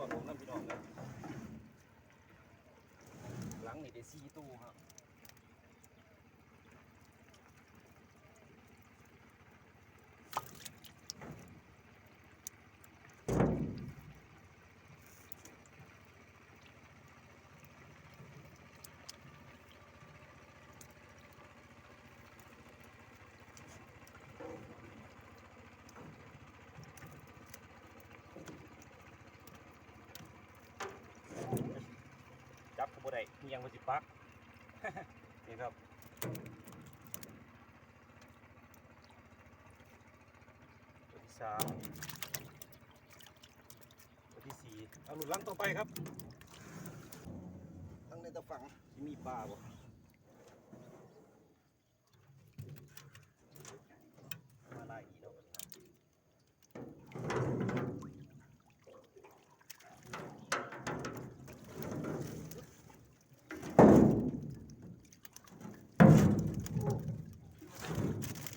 วผมน้องครับหลังนี่ได้สี่ตู้ครับ ก็บ่ได้มีหยังบ่สิปัก นี่ครับตัวที่สามตัวที่สี่เอาหลุดหลังต่อไปครับตั้งในตะฝังที่มีปลาบ่มาลายอีกแล้วบัดนี้ครับ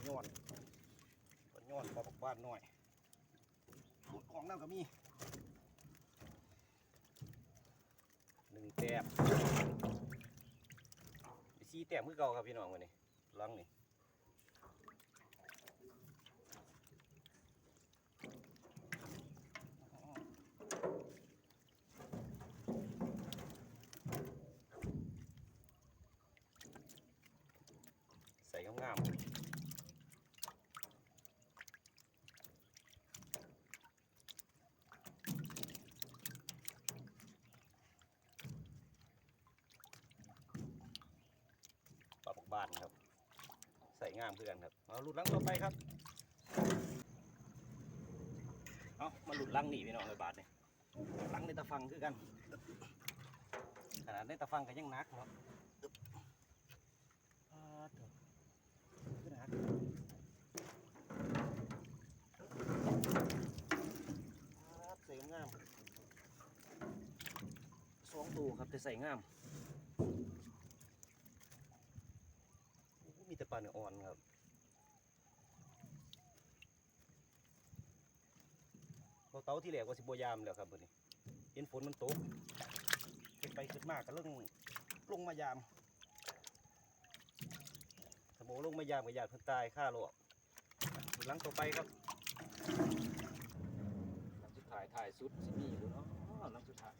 ย้อนก็ย้อนปลาบักบ้านหน่อยขุดของน้ำก็มีหนึ่งแต้มไปสี่แต้มคือเก่าครับพี่น้องวันนี้หลังนี่ใส่งามๆานครับ ใส่งามเพื่อนครับเอาหลุดลังต่อไปครับเอามาหลุดลังหนีพี่น้อยบาทเนี่ยลังในตะฟังคือกัน ขนาดในตะฟังก็ยังนักเนาะขึ้นนักใส่งามสองตัวครับแต่ใส่งาม มีแต่ปลา เนื้ออ่อนครับพอเตาที่แหลกว่าสิบยามแล้วครับมื้อนี้เห็นฝนมันตกขึ้นไปขึ้นมากก็เรื่องลงมายามสมองลงมายามกับยาดเพิ่นตายฆ่าโลกหลังต่อไปครับสุดท้ายถ่ายสุดสิมีอยู่เนาะหลังสุดท้าย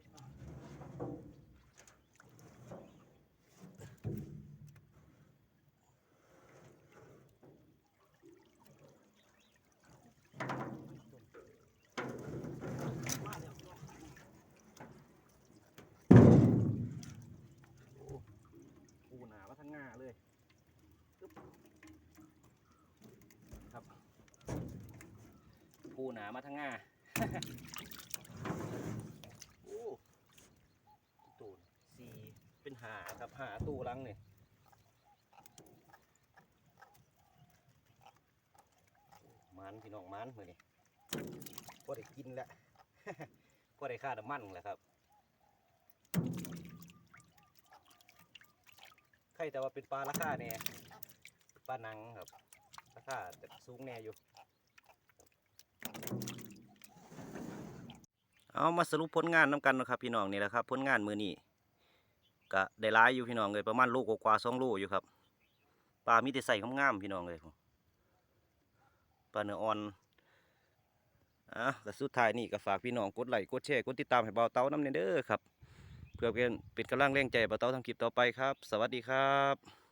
มาแล้วโอ้ปูหนามาทั้งงาเลยปึ๊บครับ ปูหนามาทั้งงาโอ้ตูนสี่เป็นหาครับหาตู้ลังนี่มันพี่น้องมันมือนี่พอได้กินแล้วพอได้ค่าน้ำมันแหละครับใครแต่ว่าเป็นปลาราคาเนี่ยปลานังครับราคาแต่สูงแน่อยู่ เอามาสรุปผลงานน้กันนะครับพี่น้องนี่แหละครับผลงานมือนี้ก็ได้ร้ายอยู่พี่น้องเลยประมาณโลกกว่าสองโลอยู่ครับปลามีแต่ใส่งามๆพี่น้องเลยปลาเนื้ออ่อนอะก็สุดท้ายนี่ก็ฝากพี่น้องกดไลค์กดแชร์กดติดตามให้เบาเต้าน้ำเนเด้อครับ เพื่อเป็นเป็นกำลังแรงใจให้เบาเต้าทำคลิปต่อไปครับ สวัสดีครับ